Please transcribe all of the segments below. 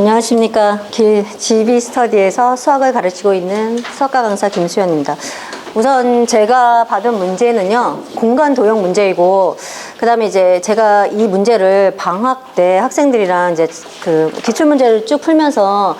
안녕하십니까. 길 GB 스터디에서 수학을 가르치고 있는 수학과 강사 김수현입니다. 우선 제가 받은 문제는요, 공간 도형 문제이고, 그 다음에 이제 제가 이 문제를 방학 때 학생들이랑 이제 그 기출문제를 쭉 풀면서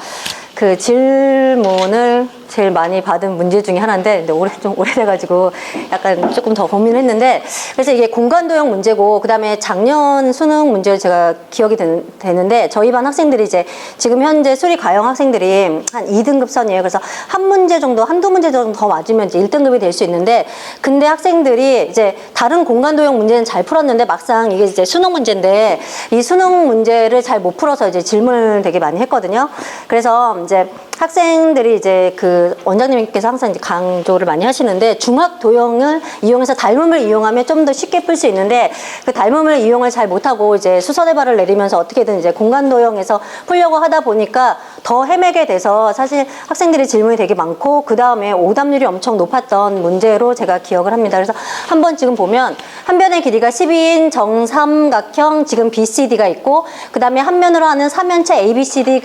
그 질문을 제일 많이 받은 문제 중에 하나인데, 근데 올해 좀 오래돼가지고 약간 조금 더 고민했는데, 그래서 이게 공간 도형 문제고, 그 다음에 작년 수능 문제를 제가 기억이 되, 되는데, 저희 반 학생들이 이제 지금 현재 수리 가형 학생들이 한 2등급 선이에요. 그래서 한 문제 정도, 한두 문제 정도 더 맞으면 이제 1등급이 될 수 있는데, 근데 학생들이 이제 다른 공간 도형 문제는 잘 풀었는데, 막상 이게 이제 수능 문제인데, 이 수능 문제를 잘 못 풀어서 이제 질문을 되게 많이 했거든요. 그래서 이제 학생들이 이제 그 원장님께서 항상 이제 강조를 많이 하시는데 중학 도형을 이용해서 닮음을 이용하면 좀 더 쉽게 풀 수 있는데 그 닮음을 이용을 잘 못하고 이제 수선의 발을 내리면서 어떻게든 이제 공간 도형에서 풀려고 하다 보니까 더 헤매게 돼서 사실 학생들이 질문이 되게 많고 그 다음에 오답률이 엄청 높았던 문제로 제가 기억을 합니다. 그래서 한번 지금 보면 한 변의 길이가 12인 정삼각형 지금 BCD가 있고 그 다음에 한 면으로 하는 삼면체 ABCD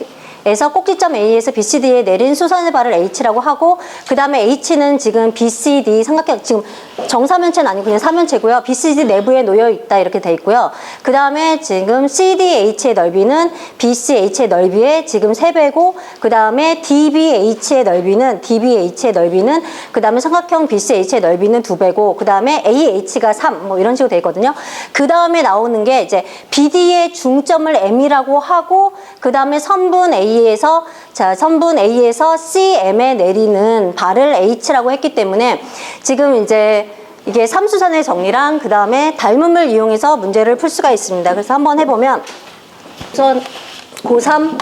에서 꼭지점 A에서 BCD에 내린 수선의 발을 H라고 하고 그 다음에 H는 지금 BCD 삼각형 지금 정사면체는 아니고 그냥 사면체고요. BCD 내부에 놓여 있다 이렇게 돼 있고요. 그 다음에 지금 CDH의 넓이는 BCH의 넓이의 지금 3배고 그 다음에 DBH의 넓이는 DBH의 넓이는 그 다음에 삼각형 BCH의 넓이는 2배고 그 다음에 AH가 3뭐 이런 식으로 돼 있거든요. 그 다음에 나오는 게 이제 BD의 중점을 M이라고 하고 그 다음에 선분 A 에서 자 선분 A에서 CM에 내리는 발을 H라고 했기 때문에 지금 이제 이게 삼수선의 정리랑 그 다음에 닮음을 이용해서 문제를 풀 수가 있습니다. 그래서 한번 해보면 우선 고3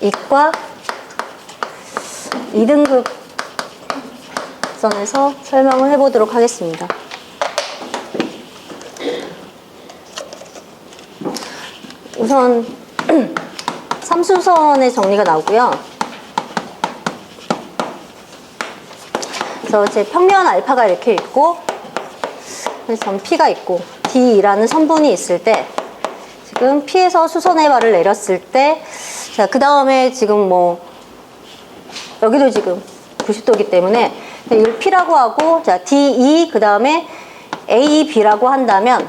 이과 2등급 선에서 설명을 해보도록 하겠습니다. 우선 삼수선의 정리가 나오고요. 그래서 제 평면 알파가 이렇게 있고 전 P가 있고 D라는 선분이 있을 때 지금 P에서 수선의 발을 내렸을 때 자, 그 다음에 지금 뭐 여기도 지금 90도기 때문에 이걸 P라고 하고 자, DE 그 다음에 AB라고 한다면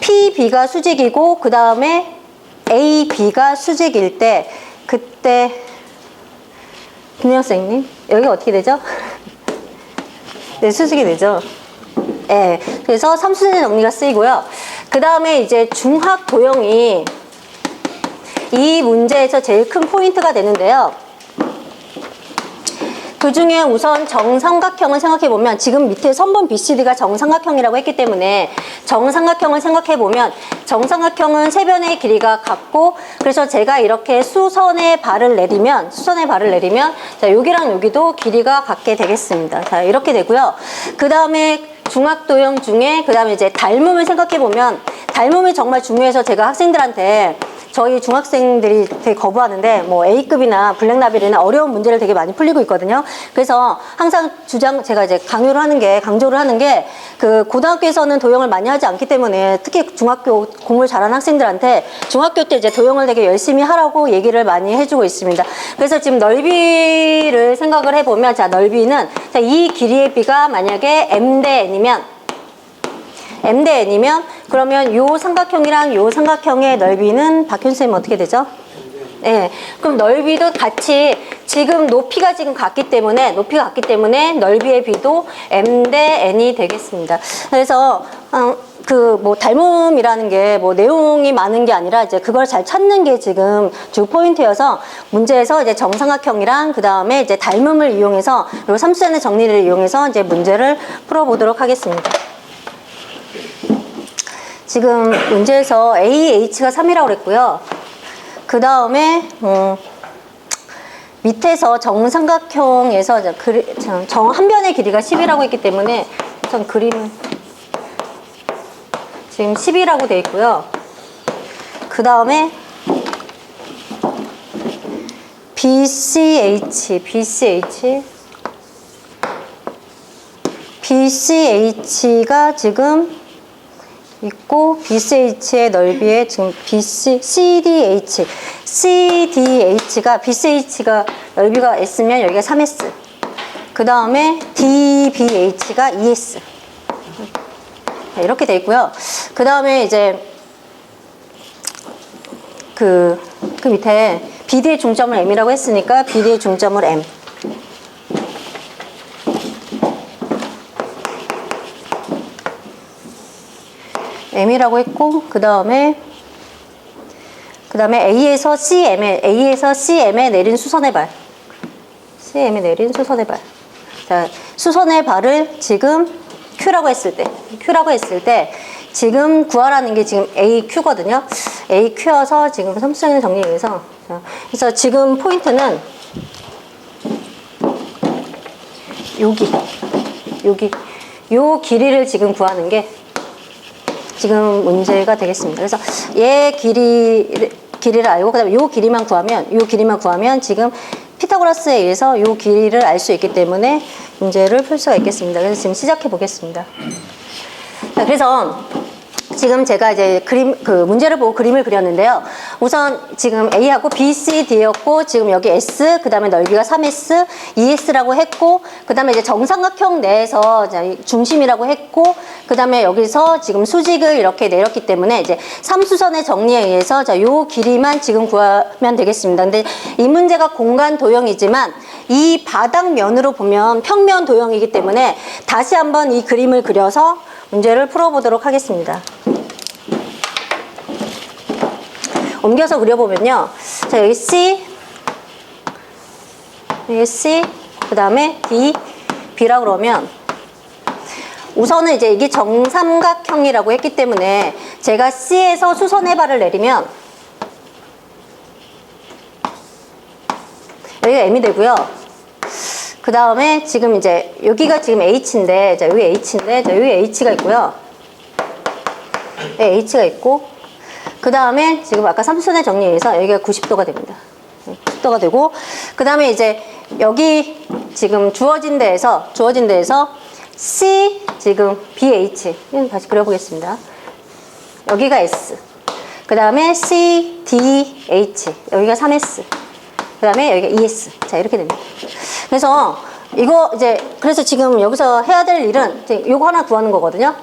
PB가 수직이고 그 다음에 AB가 수직일 때 그때 김영 선생님 여기가 어떻게 되죠? 네 수직이 되죠. 네, 그래서 삼수선의 정리가 쓰이고요. 그 다음에 이제 중학 도형이 이 문제에서 제일 큰 포인트가 되는데요. 그 중에 우선 정삼각형을 생각해 보면 지금 밑에 선분 BCD가 정삼각형이라고 했기 때문에 정삼각형을 생각해 보면 정삼각형은 세 변의 길이가 같고 그래서 제가 이렇게 수선의 발을 내리면 수선의 발을 내리면 자 여기랑 여기도 길이가 같게 되겠습니다. 자 이렇게 되고요. 그 다음에 중학도형 중에 그 다음에 이제 닮음을 생각해 보면 닮음이 정말 중요해서 제가 학생들한테 저희 중학생들이 되게 거부하는데 뭐 A급이나 블랙라벨이나 어려운 문제를 되게 많이 풀리고 있거든요. 그래서 항상 주장 제가 이제 강요를 하는 게 강조를 하는 게 그 고등학교에서는 도형을 많이 하지 않기 때문에 특히 중학교 공부를 잘하는 학생들한테 중학교 때 이제 도형을 되게 열심히 하라고 얘기를 많이 해주고 있습니다. 그래서 지금 넓이를 생각을 해보면 자 넓이는 자, 이 길이의 비가 만약에 m 대 n이면 m 대 n이면 그러면 요 삼각형이랑 요 삼각형의 넓이는 박현 쌤 어떻게 되죠? 네, 그럼 넓이도 같이 지금 높이가 지금 같기 때문에 높이가 같기 때문에 넓이의 비도 m 대 n이 되겠습니다. 그래서 어, 그뭐 닮음이라는 게 뭐 내용이 많은 게 아니라 이제 그걸 잘 찾는 게 지금 주 포인트여서 문제에서 이제 정삼각형이랑 그 다음에 이제 닮음을 이용해서 요 삼수선의 정리를 이용해서 이제 문제를 풀어보도록 하겠습니다. 지금 문제에서 AH가 3이라고 그랬고요. 그 다음에 음, 밑에서 정삼각형에서 정, 한 변의 길이가 10이라고 했기 때문에 우선 그림은 지금 10이라고 돼 있고요. 그 다음에 BCH, BCH, BCH가 지금 있고 BCH의 넓이에 지금 BC, CDH, CDH가 BCH가 넓이가 S면 여기가 3S. 그 다음에 DBH가 2S. 네, 이렇게 돼 있고요. 그 다음에 이제 그, 그 밑에 BD의 중점을 M이라고 했으니까 BD의 중점을 M. M이라고 했고 그 다음에 그 다음에 A에서 CM에 A에서 CM에 내린 수선의 발 CM에 내린 수선의 발. 자 수선의 발을 지금 Q라고 했을 때 Q라고 했을 때 지금 구하라는 게 지금 AQ거든요. AQ여서 지금 삼수적인 정리에 의해서 자, 그래서 지금 포인트는 여기 여기 요 길이를 지금 구하는 게 지금 문제가 되겠습니다. 그래서 얘 길이 길이를 알고 그다음에 요 길이만 구하면 요 길이만 구하면 지금 피타고라스에 의해서 요 길이를 알 수 있기 때문에 문제를 풀 수가 있겠습니다. 그래서 지금 시작해 보겠습니다. 자, 그래서 지금 제가 이제 그림 그 문제를 보고 그림을 그렸는데요. 우선 지금 A하고 B, C, D였고 지금 여기 S 그다음에 넓이가 3S, 2S라고 했고 그다음에 이제 정삼각형 내에서 중심이라고 했고 그다음에 여기서 지금 수직을 이렇게 내렸기 때문에 이제 삼수선의 정리에 의해서 자, 요 길이만 지금 구하면 되겠습니다. 근데 이 문제가 공간 도형이지만 이 바닥면으로 보면 평면 도형이기 때문에 다시 한번 이 그림을 그려서 문제를 풀어보도록 하겠습니다. 옮겨서 그려보면요. 자, 여기 C, 여기 C, 그 다음에 D, B라 그러면 우선은 이제 이게 정삼각형이라고 했기 때문에 제가 C에서 수선의 발을 내리면 여기가 M이 되고요. 그 다음에 지금 이제 여기가 지금 H인데, 자, 여기 H인데, 자, 여기 H가 있고요. 네, H가 있고, 그 다음에 지금 아까 삼수선의 정리에 의해서 여기가 90도가 됩니다. 90도가 되고, 그 다음에 이제 여기 지금 주어진 데에서, 주어진 데에서 C, 지금 BH. 다시 그려보겠습니다. 여기가 S. 그 다음에 C, D, H. 여기가 3S. 그 다음에 여기가 ES. 자, 이렇게 됩니다. 그래서 이거 이제, 그래서 지금 여기서 해야 될 일은 이제 요거 하나 구하는 거거든요.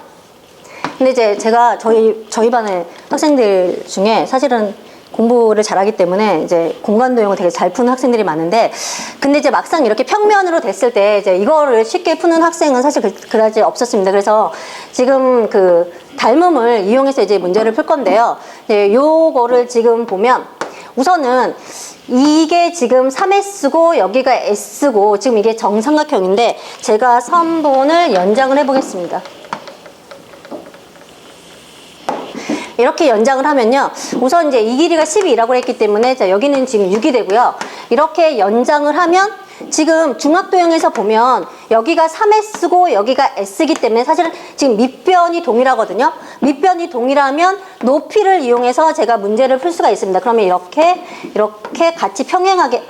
근데 이제 제가 저희, 저희 반의 학생들 중에 사실은 공부를 잘하기 때문에 이제 공간 도형을 되게 잘 푸는 학생들이 많은데 근데 이제 막상 이렇게 평면으로 됐을 때 이제 이거를 쉽게 푸는 학생은 사실 그, 그다지 없었습니다. 그래서 지금 그 닮음을 이용해서 이제 문제를 풀 건데요. 네, 요거를 지금 보면 우선은 이게 지금 3S고 여기가 S고 지금 이게 정삼각형인데 제가 선본을 연장을 해보겠습니다. 이렇게 연장을 하면요. 우선 이제 이 길이가 12라고 했기 때문에 자, 여기는 지금 6이 되고요. 이렇게 연장을 하면 지금 중학도형에서 보면 여기가 3S고 여기가 S이기 때문에 사실은 지금 밑변이 동일하거든요. 밑변이 동일하면 높이를 이용해서 제가 문제를 풀 수가 있습니다. 그러면 이렇게 이렇게 같이 평행하게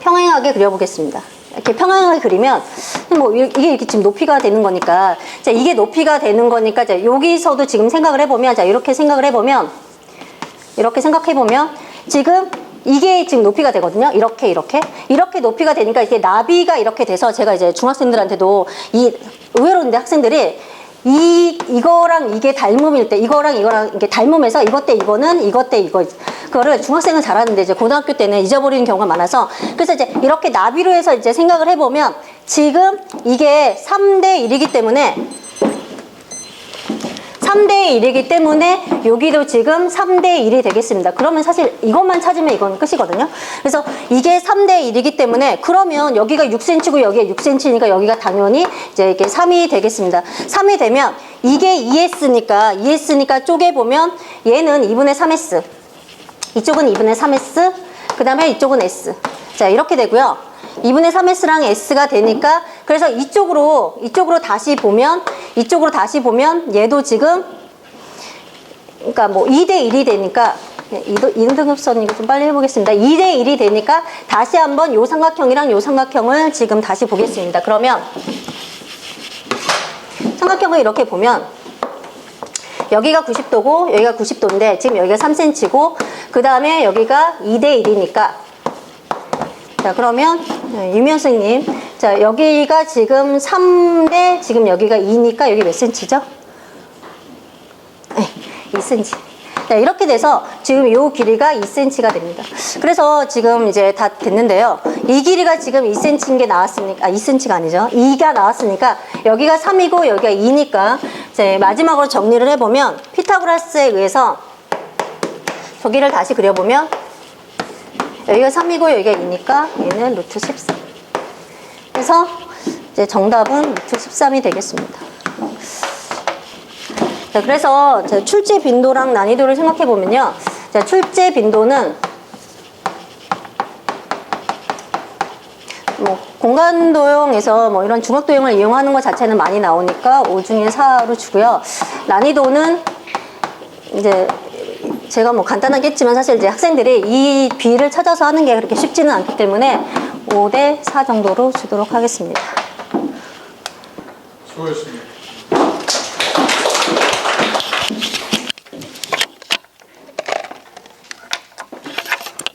평행하게 그려보겠습니다. 이렇게 평행하게 그리면 뭐 이게 이렇게 지금 높이가 되는 거니까 자 이게 높이가 되는 거니까 자 여기서도 지금 생각을 해보면 자 이렇게 생각을 해보면 이렇게 생각해 보면 지금 이게 지금 높이가 되거든요. 이렇게 이렇게 이렇게 높이가 되니까 이게 나비가 이렇게 돼서 제가 이제 중학생들한테도 이 의외로인데 학생들이 이 이거랑 이게 닮음일 때 이거랑 이거랑 이게 닮음에서 이것 때 이거는 이것 때 이거 그거를 중학생은 잘하는데 이제 고등학교 때는 잊어버리는 경우가 많아서 그래서 이제 이렇게 나비로 해서 이제 생각을 해보면 지금 이게 3대 1이기 때문에 3대 1이기 때문에 여기도 지금 3대 1이 되겠습니다. 그러면 사실 이것만 찾으면 이건 끝이거든요. 그래서 이게 3대 1이기 때문에 그러면 여기가 6cm고 여기가 6cm니까 여기가 당연히 이제 이게 3이 되겠습니다. 3이 되면 이게 2s니까 2s니까 쪼개보면 얘는 2분의 3s 이쪽은 2분의 3s 그 다음에 이쪽은 s 자 이렇게 되고요. 2분의 3s랑 s가 되니까 그래서 이쪽으로 이쪽으로 다시 보면 이쪽으로 다시 보면 얘도 지금 그러니까 뭐 2대 1이 되니까 이등급선 이거 좀 빨리 해보겠습니다. 2대 1이 되니까 다시 한번 요 삼각형이랑 요 삼각형을 지금 다시 보겠습니다. 그러면 삼각형을 이렇게 보면 여기가 90도고 여기가 90도인데 지금 여기가 3cm고 그 다음에 여기가 2대 1이니까 자 그러면 네, 유미연 선생님 자 여기가 지금 3대 지금 여기가 2니까 여기 몇 cm죠? 네, 2cm. 자, 이렇게 돼서 지금 이 길이가 2cm가 됩니다. 그래서 지금 이제 다 됐는데요. 이 길이가 지금 2cm인 게 나왔으니까, 아, 2cm가 아니죠. 2가 나왔으니까 여기가 3이고 여기가 2니까 이제 마지막으로 정리를 해보면 피타고라스에 의해서 저기를 다시 그려보면 여기가 3이고 여기가 2니까 얘는 루트 13. 그래서 이제 정답은 루트 13이 되겠습니다. 자, 그래서 제 출제 빈도랑 난이도를 생각해 보면요. 자, 출제 빈도는 뭐 공간 도형에서 뭐 이런 중학 도형을 이용하는 것 자체는 많이 나오니까 5 중에 4로 주고요. 난이도는 이제 제가 뭐 간단하게 했지만 사실 이제 학생들이 이 비를 찾아서 하는 게 그렇게 쉽지는 않기 때문에 5대 4 정도로 주도록 하겠습니다. 수고했습니다.